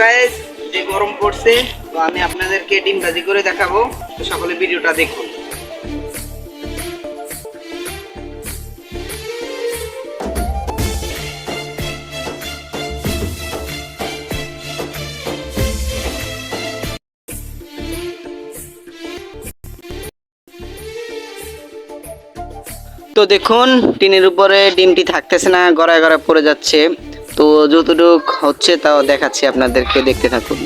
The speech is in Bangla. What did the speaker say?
গাইস যে গরম পড়ছে, তো আমি আপনাদেরকে ডিম ভাজি করে দেখাবো। তো সকলে ভিডিওটা দেখুন। তো দেখুন, টিনের উপরে ডিমটি থাকতেছে না, গড়ায় গড়ায় পড়ে যাচ্ছে। তো যতটুক হচ্ছে তাও দেখাচ্ছি আপনাদেরকে দেখতে থাকুন